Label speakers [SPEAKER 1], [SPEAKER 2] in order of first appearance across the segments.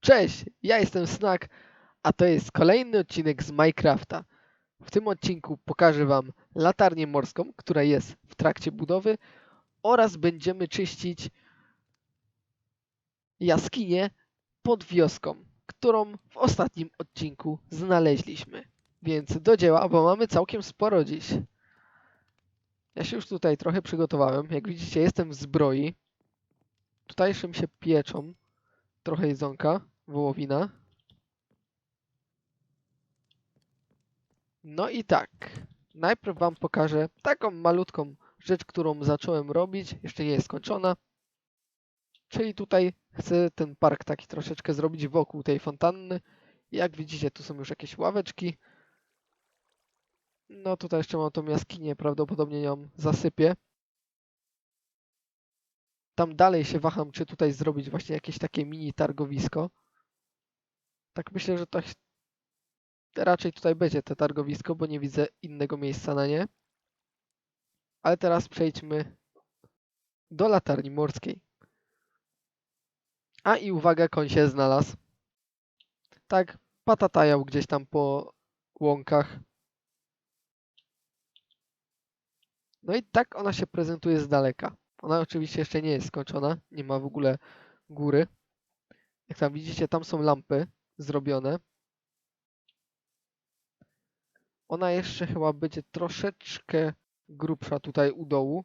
[SPEAKER 1] Cześć, ja jestem Snack, a to jest kolejny odcinek z Minecrafta. W tym odcinku pokażę Wam latarnię morską, która jest w trakcie budowy oraz będziemy czyścić jaskinię pod wioską, którą w ostatnim odcinku znaleźliśmy. Więc do dzieła, bo mamy całkiem sporo dziś. Ja się już tutaj trochę przygotowałem. Jak widzicie, jestem w zbroi. Tutejszym się pieczą trochę jedzonka, wołowina. No i tak, najpierw Wam pokażę taką malutką rzecz, którą zacząłem robić, jeszcze nie jest skończona. Czyli tutaj chcę ten park taki troszeczkę zrobić wokół tej fontanny. Jak widzicie, tu są już jakieś ławeczki. No tutaj jeszcze mam tą jaskinię, prawdopodobnie ją zasypię. Tam dalej się waham, czy tutaj zrobić właśnie jakieś takie mini targowisko. Tak myślę, że to raczej tutaj będzie te targowisko, bo nie widzę innego miejsca na nie. Ale teraz przejdźmy do latarni morskiej. A i uwaga, koń się znalazł. Tak, patatajał gdzieś tam po łąkach. No i tak ona się prezentuje z daleka. Ona oczywiście jeszcze nie jest skończona, nie ma w ogóle góry. Jak tam widzicie, tam są lampy zrobione. Ona jeszcze chyba będzie troszeczkę grubsza tutaj u dołu.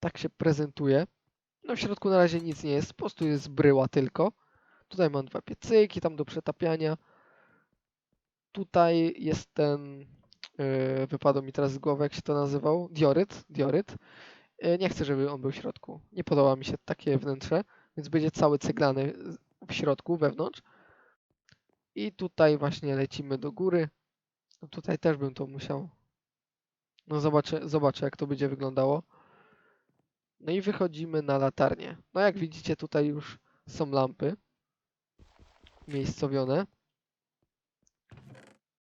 [SPEAKER 1] Tak się prezentuje. No w środku na razie nic nie jest, po prostu jest bryła tylko. Tutaj mam dwa piecyki, tam do przetapiania. Tutaj jest ten, yy, wypadł mi teraz z głowy, jak się to nazywał, dioryt, dioryt. Yy, nie chcę, żeby on był w środku. Nie podoba mi się takie wnętrze, więc będzie cały ceglany w środku, wewnątrz. I tutaj właśnie lecimy do góry. No tutaj też bym to musiał. No zobaczę, zobaczę jak to będzie wyglądało. No i wychodzimy na latarnię. No jak widzicie tutaj już są lampy miejscowione.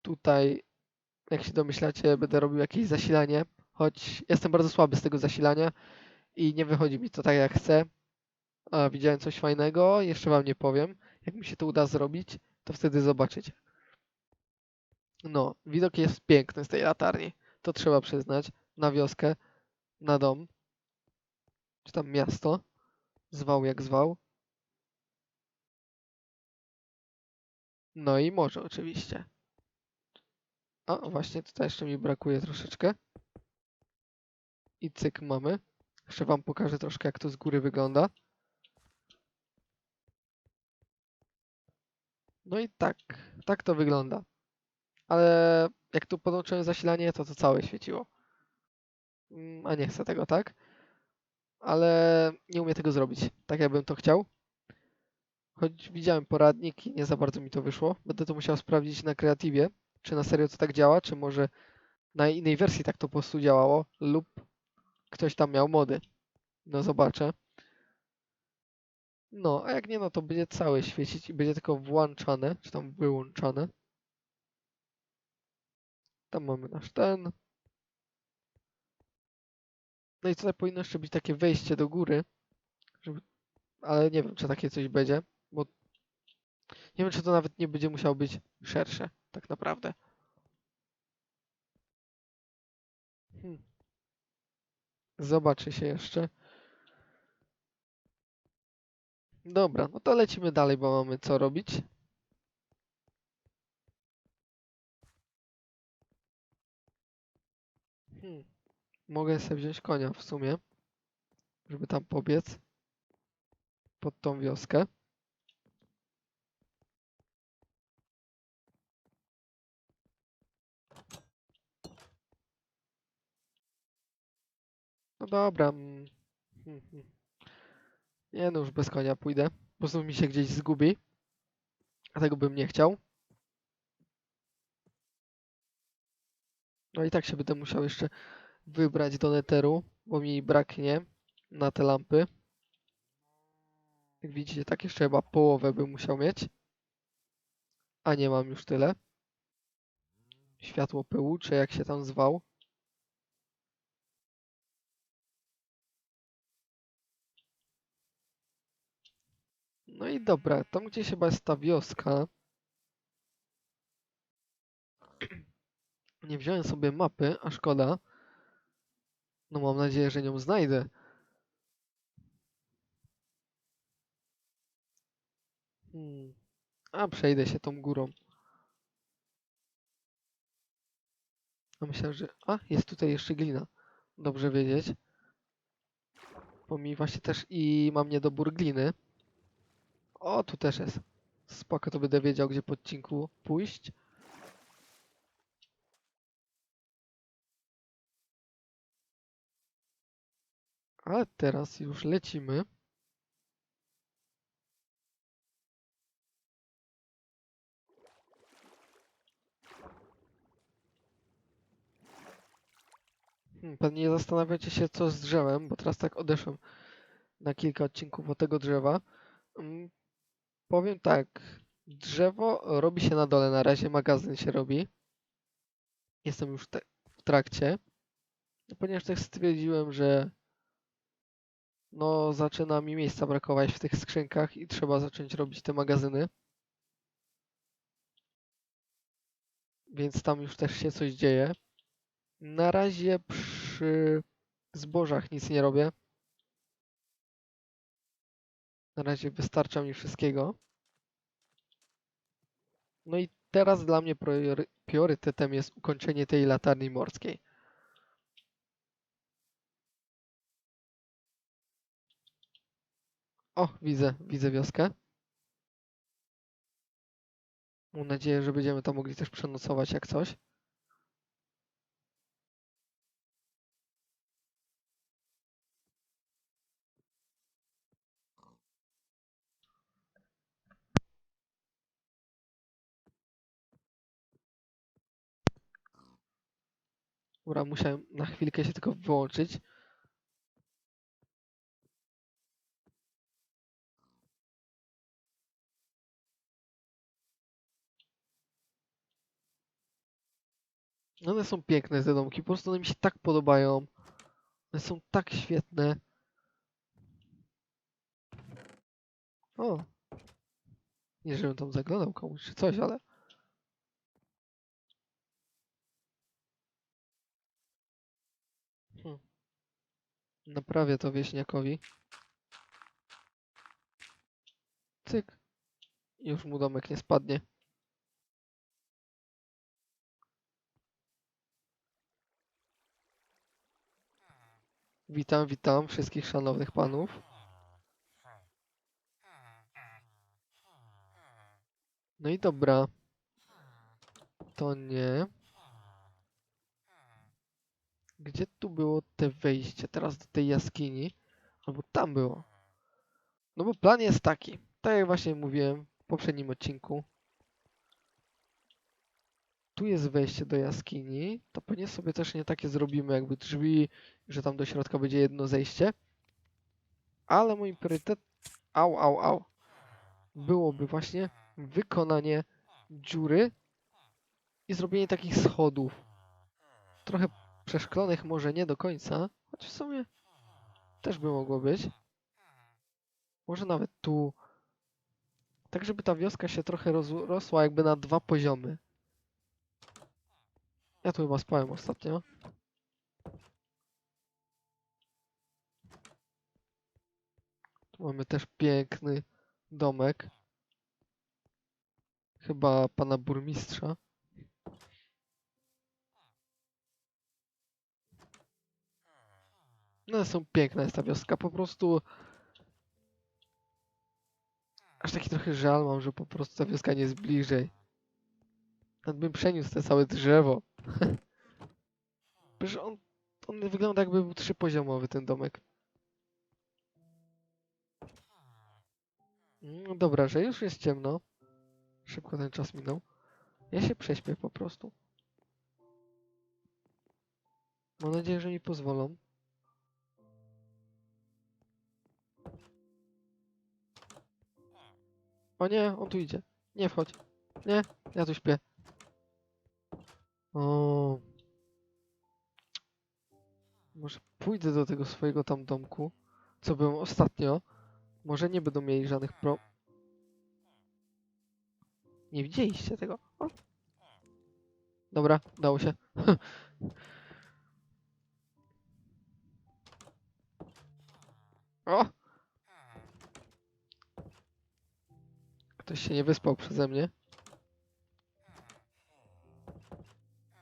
[SPEAKER 1] Tutaj, jak się domyślacie, będę robił jakieś zasilanie, choć jestem bardzo słaby z tego zasilania i nie wychodzi mi to tak jak chcę. A, widziałem coś fajnego, jeszcze wam nie powiem. Jak mi się to uda zrobić, to wtedy zobaczycie. No, widok jest piękny z tej latarni. To trzeba przyznać. Na wioskę, na dom, czy tam miasto. Zwał jak zwał. No i morze oczywiście. A, właśnie tutaj jeszcze mi brakuje troszeczkę. I cyk mamy. Jeszcze wam pokażę troszkę jak to z góry wygląda. No i tak, tak to wygląda. Ale jak tu podłączyłem zasilanie, to to całe świeciło. Mm, A nie chcę tego, tak? Ale nie umiem tego zrobić, tak jakbym to chciał. Choć widziałem poradnik i nie za bardzo mi to wyszło. Będę to musiał sprawdzić na kreatywie, czy na serio to tak działa, czy może na innej wersji tak to po prostu działało, lub ktoś tam miał mody. No zobaczę. No, a jak nie, no to będzie całe świecić i będzie tylko włączane, czy tam wyłączane. Tam mamy nasz ten. No i tutaj powinno jeszcze być takie wejście do góry, żeby... ale nie wiem, czy takie coś będzie, bo nie wiem, czy to nawet nie będzie musiało być szersze, tak naprawdę. Hmm. Zobaczy się jeszcze. Dobra, no to lecimy dalej, bo mamy co robić. Hmm. Mogę sobie wziąć konia w sumie, żeby tam pobiec pod tą wioskę. No dobra. mm, hmm, hmm. Nie no, już bez konia pójdę. Po prostu mi się gdzieś zgubi. A tego bym nie chciał. No i tak się będę musiał jeszcze wybrać do neteru, bo mi braknie na te lampy. Jak widzicie, tak jeszcze chyba połowę bym musiał mieć. A nie mam już tyle. Światło pyłu, czy jak się tam zwał. No i dobra, tam gdzieś chyba jest ta wioska. Nie wziąłem sobie mapy, a szkoda. No mam nadzieję, że nią znajdę. Hmm. A przejdę się tą górą. A myślę, że... A, jest tutaj jeszcze glina. Dobrze wiedzieć. Bo mi właśnie też i mam niedobór gliny. O, tu też jest. Spoko, to będę wiedział, gdzie po odcinku pójść. Ale teraz już lecimy. Hmm, Pewnie zastanawiacie się, co z drzewem, bo teraz tak odeszłem na kilka odcinków od tego drzewa. Powiem tak, drzewo robi się na dole, na razie magazyn się robi. Jestem już w trakcie, ponieważ tak stwierdziłem, że no zaczyna mi miejsca brakować w tych skrzynkach i trzeba zacząć robić te magazyny. Więc tam już też się coś dzieje. Na razie przy zbożach nic nie robię. Na razie wystarcza mi wszystkiego. No i teraz dla mnie priory- priorytetem jest ukończenie tej latarni morskiej. O, widzę, widzę wioskę. Mam nadzieję, że będziemy tam mogli też przenocować jak coś. Dobra, musiałem na chwilkę się tylko wyłączyć. One są piękne te domki, po prostu one mi się tak podobają. One są tak świetne. O! Nie, żebym tam zaglądał komuś czy coś, ale... Naprawię to wieśniakowi. Cyk. Już mu domek nie spadnie. Witam, witam wszystkich szanownych panów. No i dobra. To nie. Gdzie tu było te wejście? Teraz do tej jaskini? Albo tam było. No bo plan jest taki. Tak jak właśnie mówiłem w poprzednim odcinku. Tu jest wejście do jaskini. To pewnie sobie też nie takie zrobimy jakby drzwi, że tam do środka będzie jedno zejście. Ale mój priorytet... Au, au, au. Byłoby właśnie wykonanie dziury i zrobienie takich schodów. Trochę przeszklonych może nie do końca, choć w sumie też by mogło być. Może nawet tu. Tak, żeby ta wioska się trochę rozrosła jakby na dwa poziomy. Ja tu chyba spałem ostatnio. Tu mamy też piękny domek. Chyba pana burmistrza. No są piękna jest ta wioska, po prostu aż taki trochę żal mam, że po prostu ta wioska nie jest bliżej. Nawet bym przeniósł te całe drzewo. Przecież on, on wygląda jakby był trzypoziomowy ten domek. No dobra, że już jest ciemno. Szybko ten czas minął. Ja się prześpię po prostu. Mam nadzieję, że mi pozwolą. O nie, on tu idzie. Nie wchodź. Nie, ja tu śpię. O. Może pójdę do tego swojego tam domku, co byłem ostatnio. Może nie będą mieli żadnych pro... Nie widzieliście tego. O. Dobra, udało się. O! Ktoś się nie wyspał przeze mnie.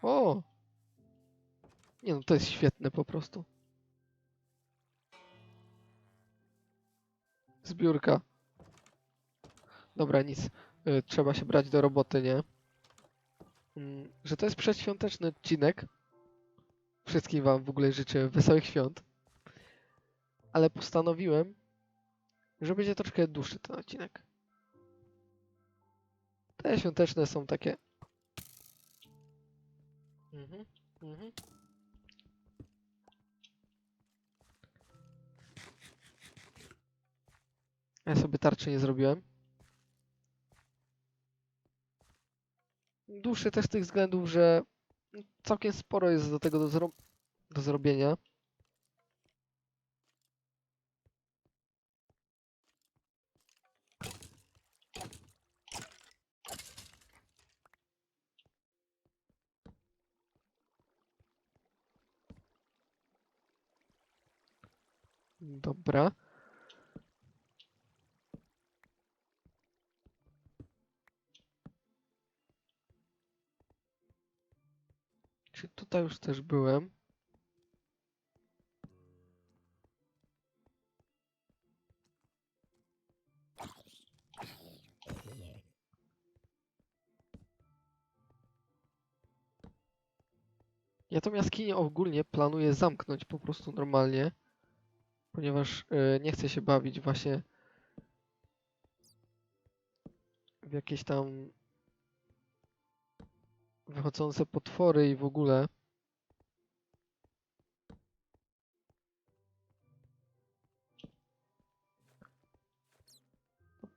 [SPEAKER 1] O! Nie no, to jest świetne po prostu. Zbiórka. Dobra, nic. Y, trzeba się brać do roboty, nie? Mm, Że to jest przedświąteczny odcinek. Wszystkim wam w ogóle życzę wesołych świąt. Ale postanowiłem, że będzie troszkę dłuższy ten odcinek. Te świąteczne są takie. Mhm, mhm. Ja sobie tarczy nie zrobiłem. Dłuższy też z tych względów, że całkiem sporo jest do tego do, zro do zrobienia. Dobra. Czy tutaj już też byłem? Ja tą jaskinię ogólnie planuję zamknąć po prostu normalnie, ponieważ e, nie chcę się bawić właśnie w jakieś tam wychodzące potwory i w ogóle.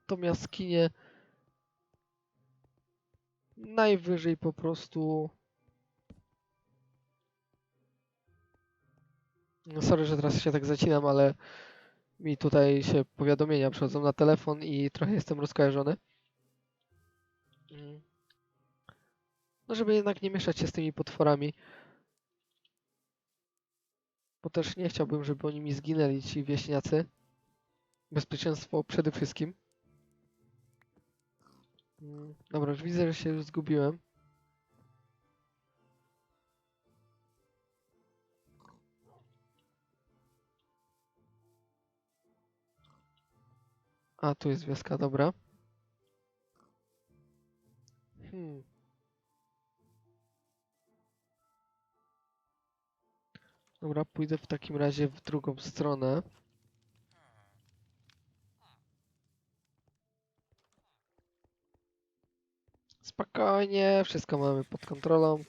[SPEAKER 1] Tą jaskinię najwyżej po prostu. No sorry, że teraz się tak zacinam, ale mi tutaj się powiadomienia przychodzą na telefon i trochę jestem rozkojarzony. No, żeby jednak nie mieszać się z tymi potworami. Bo też nie chciałbym, żeby oni mi zginęli, ci wieśniacy. Bezpieczeństwo przede wszystkim. Dobra, już widzę, że się już zgubiłem. A, tu jest wioska, dobra. Hmm. Dobra, pójdę w takim razie w drugą stronę. Spokojnie, wszystko mamy pod kontrolą.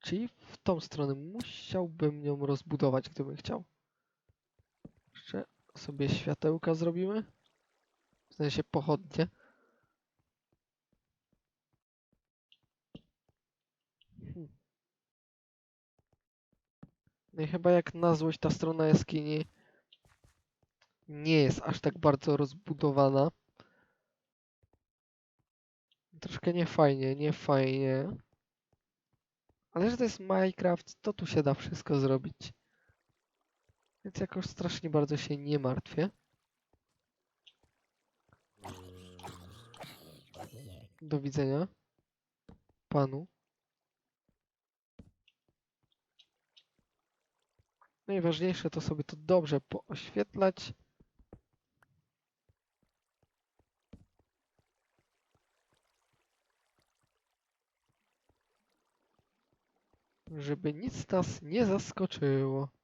[SPEAKER 1] Czyli w tą stronę musiałbym ją rozbudować, gdybym chciał. Sobie światełka zrobimy. W sensie pochodnie. Hmm. No i chyba jak na złość ta strona jaskini nie jest aż tak bardzo rozbudowana. Troszkę niefajnie, niefajnie. Ale że to jest Minecraft, to tu się da wszystko zrobić. Więc jakoś strasznie bardzo się nie martwię. Do widzenia. Panu. Najważniejsze to sobie to dobrze pooświetlać. Żeby nic nas nie zaskoczyło.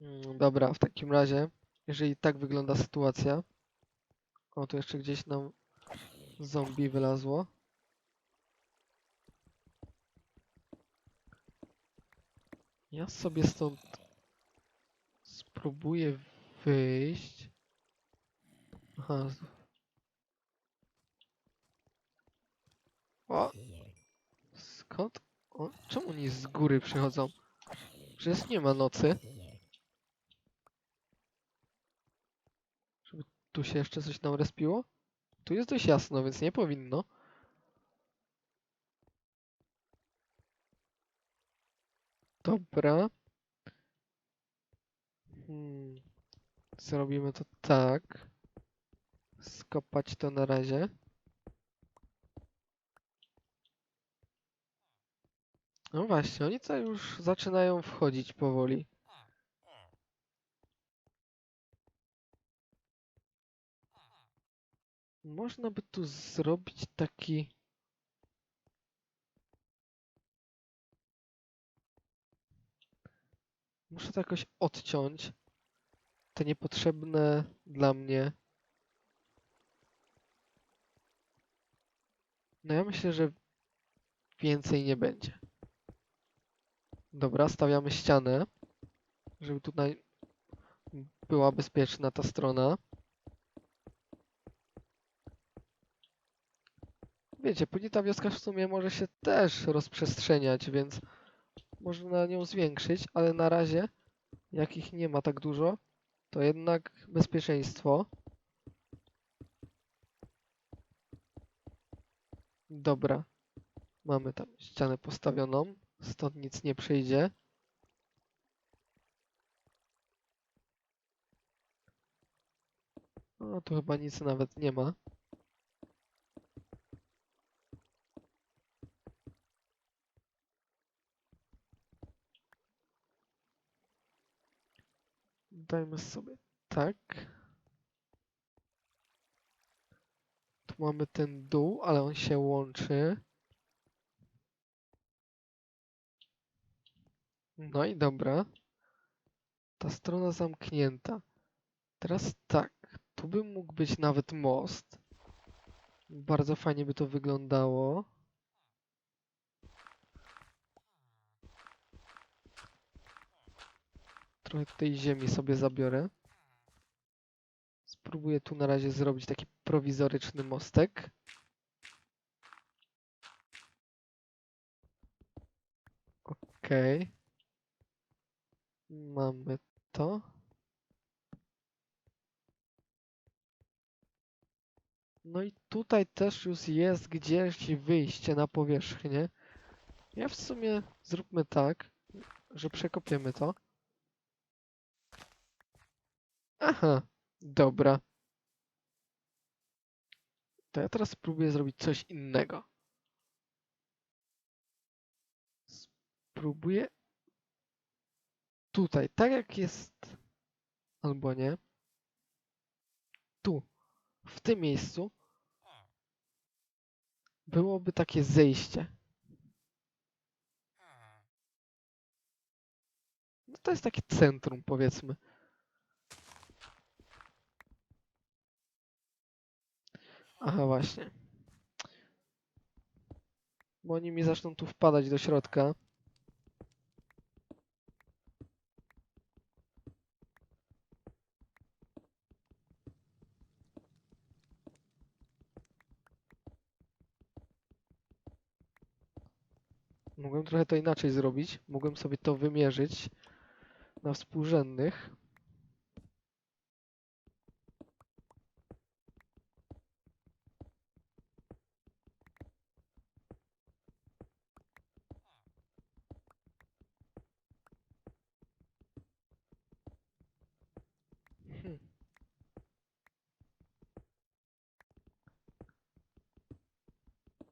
[SPEAKER 1] Mm, Dobra, w takim razie, jeżeli tak wygląda sytuacja. O, tu jeszcze gdzieś nam zombie wylazło. Ja sobie stąd spróbuję wyjść. Aha. O! Skąd? O, czemu oni z góry przychodzą? Przecież nie ma nocy. Tu się jeszcze coś nam respiło? Tu jest dość jasno, więc nie powinno. Dobra. Hmm. Zrobimy to tak. Skopać to na razie. No właśnie, oni tutaj już zaczynają wchodzić powoli. Można by tu zrobić taki. Muszę to jakoś odciąć. Te niepotrzebne dla mnie. No ja myślę, że więcej nie będzie. Dobra, stawiamy ścianę, żeby tutaj była bezpieczna ta strona. Wiecie, później ta wioska w sumie może się też rozprzestrzeniać, więc można nią zwiększyć, ale na razie, jak ich nie ma tak dużo, to jednak bezpieczeństwo. Dobra, mamy tam ścianę postawioną, stąd nic nie przyjdzie. No, tu chyba nic nawet nie ma. Dajmy sobie tak. Tu mamy ten dół, ale on się łączy. No i dobra. Ta strona zamknięta. Teraz tak. Tu by mógł być nawet most. Bardzo fajnie by to wyglądało. Trochę tej ziemi sobie zabiorę. Spróbuję tu na razie zrobić taki prowizoryczny mostek. Okej. Mamy to. No i tutaj też już jest gdzieś wyjście na powierzchnię. Ja w sumie zróbmy tak, że przekopiemy to. Aha, dobra. To ja teraz spróbuję zrobić coś innego. Spróbuję tutaj, tak jak jest, albo nie. Tu, w tym miejscu byłoby takie zejście. No to jest takie centrum, powiedzmy. Aha, właśnie. Bo oni mi zaczną tu wpadać do środka. Mogłem trochę to inaczej zrobić. Mogłem sobie to wymierzyć na współrzędnych. Hmm.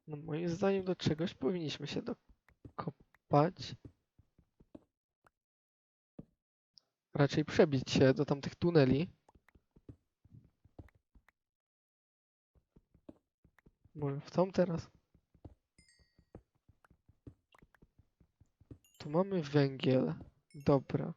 [SPEAKER 1] No moim zdaniem do czegoś powinniśmy się dokopać. Raczej przebić się do tamtych tuneli. Może w tą teraz? Tu mamy węgiel. Dobra.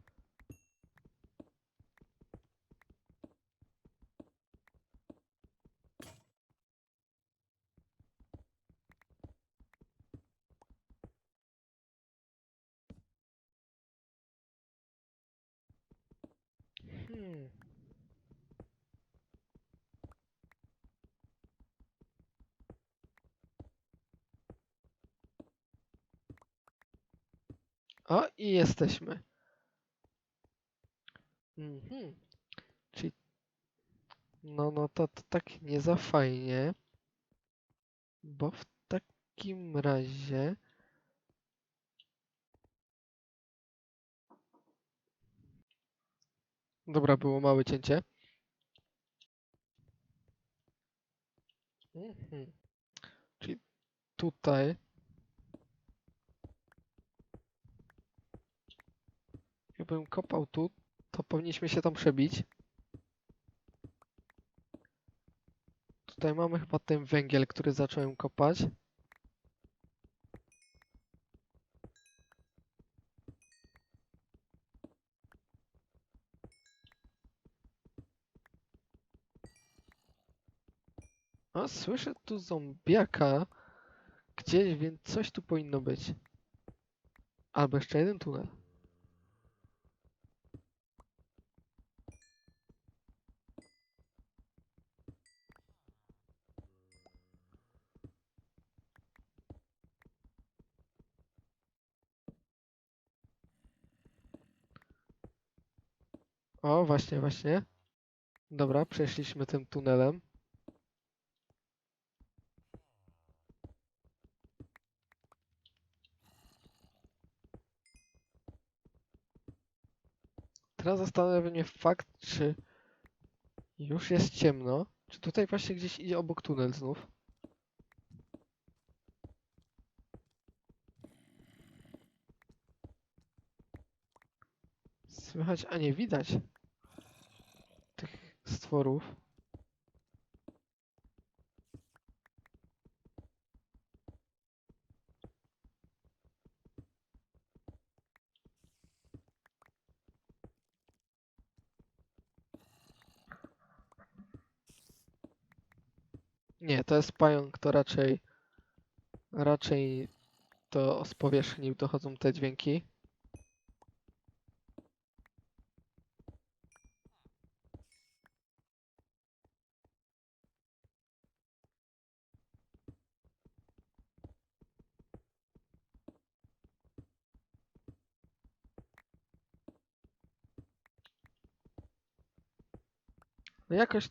[SPEAKER 1] O, i jesteśmy. Mhm. Czyli No, no to, to tak nie za fajnie. Bo w takim razie... Dobra, było małe cięcie. Mhm. Czyli tutaj... Jakbym kopał tu, to powinniśmy się tam przebić. Tutaj mamy chyba ten węgiel, który zacząłem kopać. Słyszę tu zombiaka gdzieś, więc coś tu powinno być. Albo jeszcze jeden tunel. O, właśnie, właśnie. Dobra, przeszliśmy tym tunelem. Teraz zastanawia mnie fakt, czy już jest ciemno, czy tutaj właśnie gdzieś idzie obok tunel znów. Słychać, a nie widać tych stworów. Nie, to jest pająk, to raczej raczej to z powierzchni dochodzą te dźwięki. No jakoś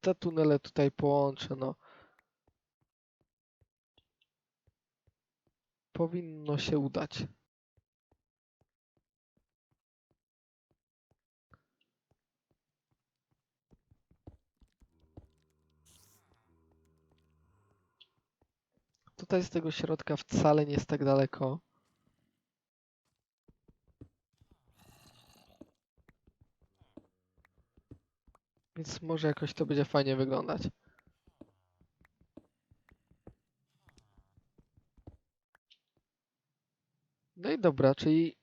[SPEAKER 1] te tunele tutaj połączę, no. Powinno się udać. Tutaj z tego środka wcale nie jest tak daleko. Więc może jakoś to będzie fajnie wyglądać. No i dobra, czyli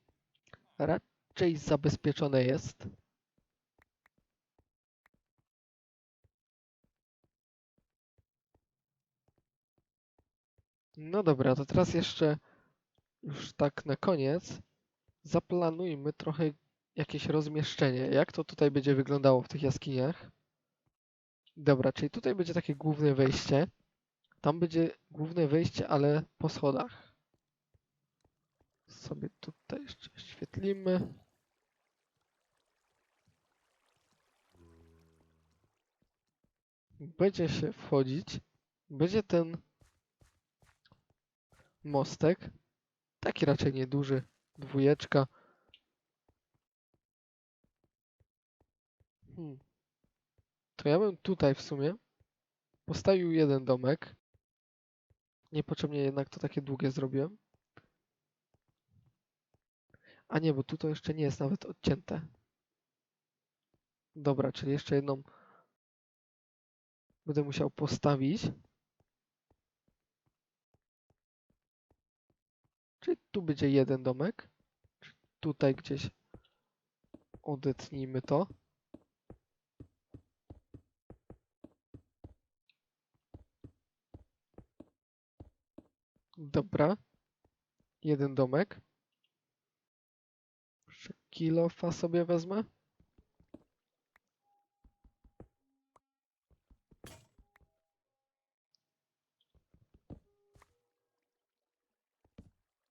[SPEAKER 1] raczej zabezpieczone jest. No dobra, to teraz jeszcze już tak na koniec zaplanujmy trochę jakieś rozmieszczenie. Jak to tutaj będzie wyglądało w tych jaskiniach? Dobra, czyli tutaj będzie takie główne wejście. Tam będzie główne wejście, ale po schodach. Sobie tutaj jeszcze oświetlimy. Będzie się wchodzić. Będzie ten mostek. Taki raczej nieduży. Dwójeczka. Hmm. To ja bym tutaj w sumie postawił jeden domek. Niepotrzebnie jednak to takie długie zrobiłem. A nie, bo tu to jeszcze nie jest nawet odcięte. Dobra, czyli jeszcze jedną będę musiał postawić. Czyli tu będzie jeden domek. Tutaj gdzieś odetnijmy to. Dobra. Jeden domek. Kilofa sobie wezmę.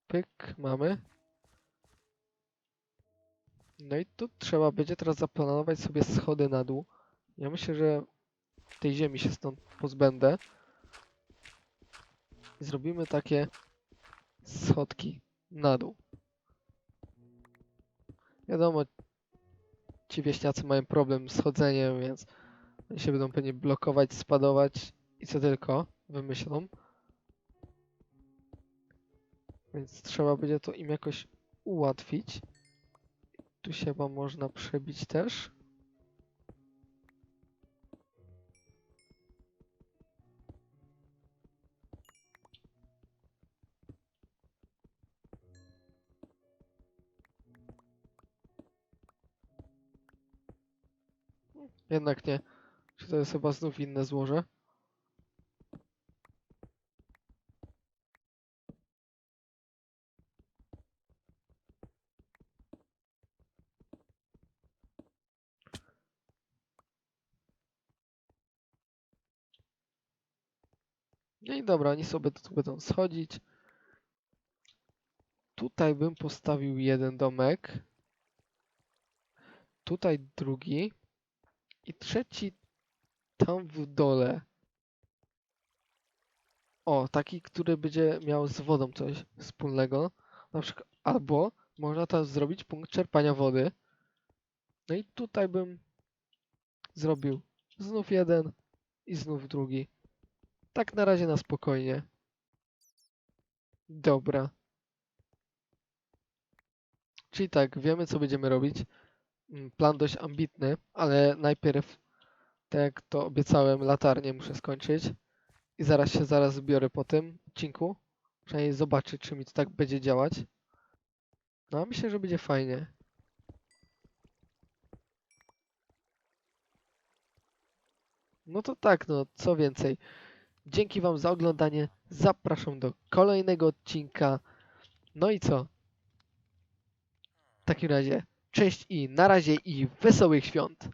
[SPEAKER 1] Pyk, mamy. No i tu trzeba będzie teraz zaplanować sobie schody na dół. Ja myślę, że tej ziemi się stąd pozbędę. I zrobimy takie schodki na dół. Wiadomo, ci wieśniacy mają problem z chodzeniem, więc oni się będą pewnie blokować, spadować i co tylko wymyślą. Więc trzeba będzie to im jakoś ułatwić. Tu się chyba można przebić też. Jednak nie. Czy to jest chyba znów inne złoże? No i dobra, oni sobie tu będą schodzić. Tutaj bym postawił jeden domek. Tutaj drugi. I trzeci tam w dole. O, taki, który będzie miał z wodą coś wspólnego. Na przykład, albo można tam zrobić punkt czerpania wody. No i tutaj bym zrobił znów jeden i znów drugi. Tak na razie na spokojnie. Dobra. Czyli tak, wiemy co będziemy robić. Mm, Plan dość ambitny, ale najpierw, tak jak to obiecałem, latarnię muszę skończyć. I zaraz się zaraz zbiorę po tym odcinku. Przynajmniej zobaczyć, czy mi to tak będzie działać. No, myślę, że będzie fajnie. No to tak, no, co więcej. Dzięki Wam za oglądanie. Zapraszam do kolejnego odcinka. No i co? W takim razie, cześć i na razie i wesołych świąt.